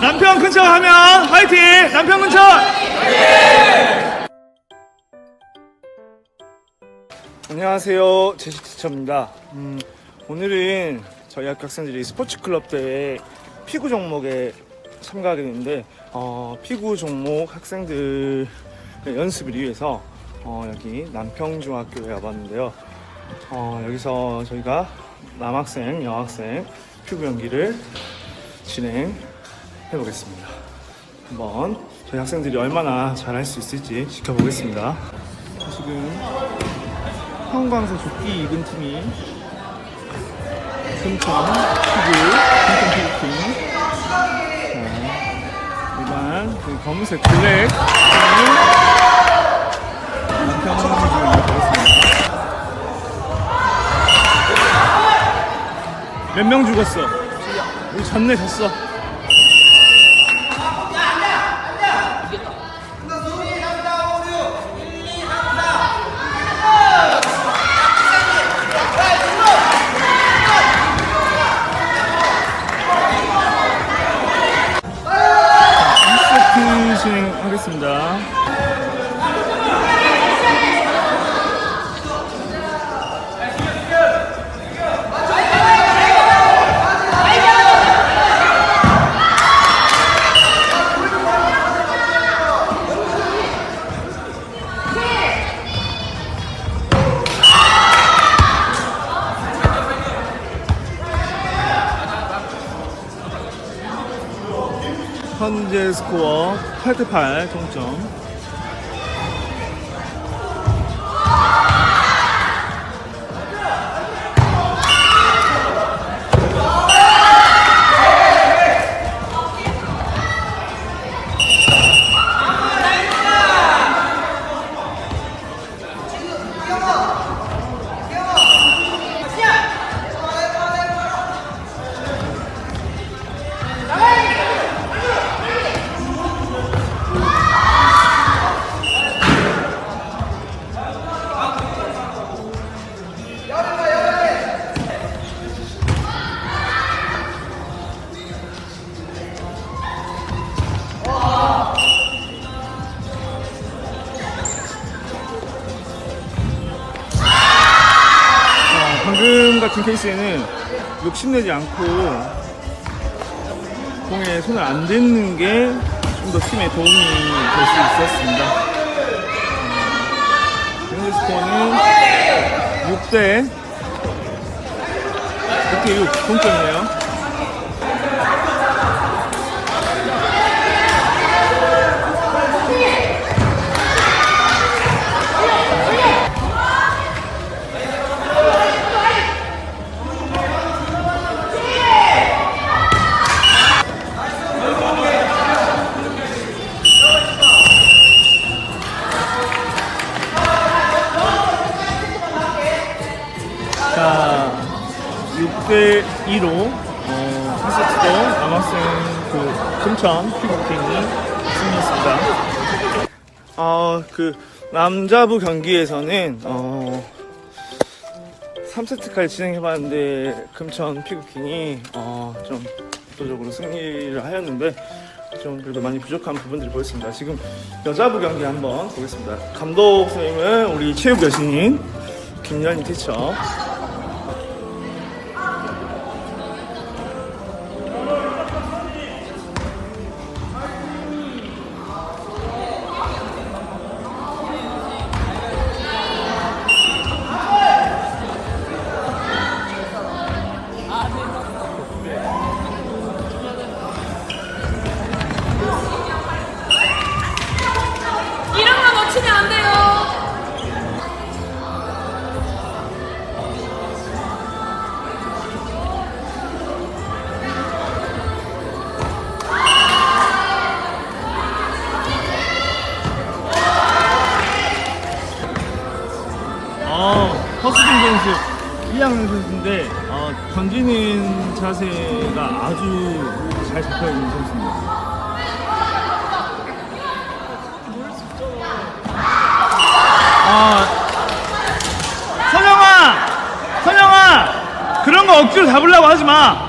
남편 근처 하면 화이팅! 남편 근처! 안녕하세요. 제식 티처입니다. 음, 오늘은 저희 학교 학생들이 스포츠 클럽 대회 피구 종목에 참가하게 됐는데 어, 피구 종목 학생들 연습을 위해서 어, 여기 남평중학교에 와봤는데요. 어, 여기서 저희가 남학생, 여학생 피구 경기를 진행 해 보겠습니다. 한번 저희 학생들이 얼마나 잘할 수 있을지 지켜보겠습니다. 지금 한광사 조끼 입은 팀이 금천 피구, 금천 피구 팀. 자, 일반 그 검은색 블랙 남편 선수를 보겠습니다. 몇 명 죽었어? 우리 졌네 졌어. 세트 진행 하겠습니다. 현재 스코어 8대8 동점. 자, 방금 같은 케이스에는 욕심내지 않고 공에 손을 안 댔는 게 좀 더 팀에 도움이 될 수 있었습니다. 음, 현재 스코어는 6대 6대 6 동점이네요. 6대 2로 어, 1세트도 남학생 그 금천 피구팀이 승리했습니다. 어, 그 남자부 경기에서는 어, 3세트까지 진행해봤는데 금천 피구킹이 어, 좀 압도적으로 승리를 하였는데 좀 그래도 많이 부족한 부분들이 보였습니다. 지금 여자부 경기 한번 보겠습니다. 감독 선생님은 우리 체육 여신 김연희 티처 던지는 자세가 아주 잘 잡혀 있는 선수입니다. 아, 선영아, 선영아, 그런 거 억지로 잡으려고 하지 마.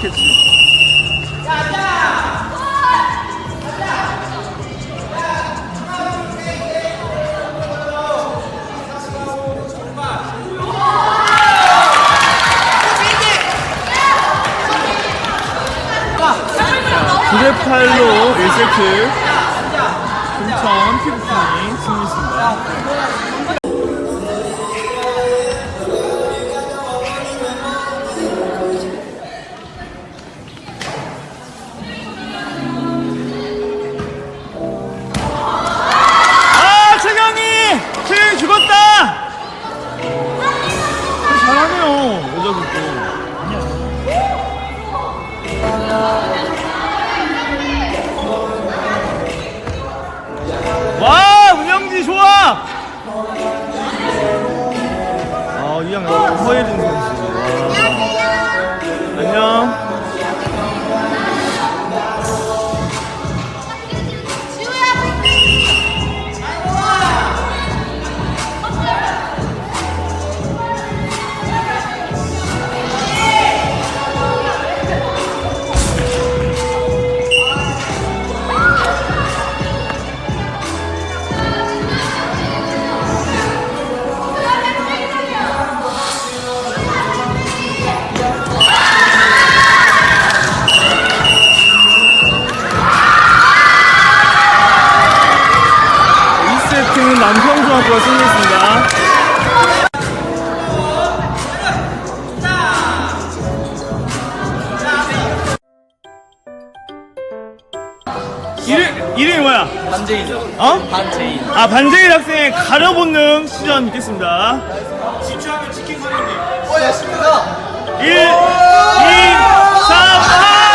캐치. 자, 9대 8로 1세트 선 있는 남평중학교가 승리했습니다. 이름이 뭐야? 반재인. 어? 반재인. 아, 반재인 학생의 가려본능 시전 있겠습니다. 집중하면 치킨 사는데. 어, 였습니다 1, 2, 3, 4!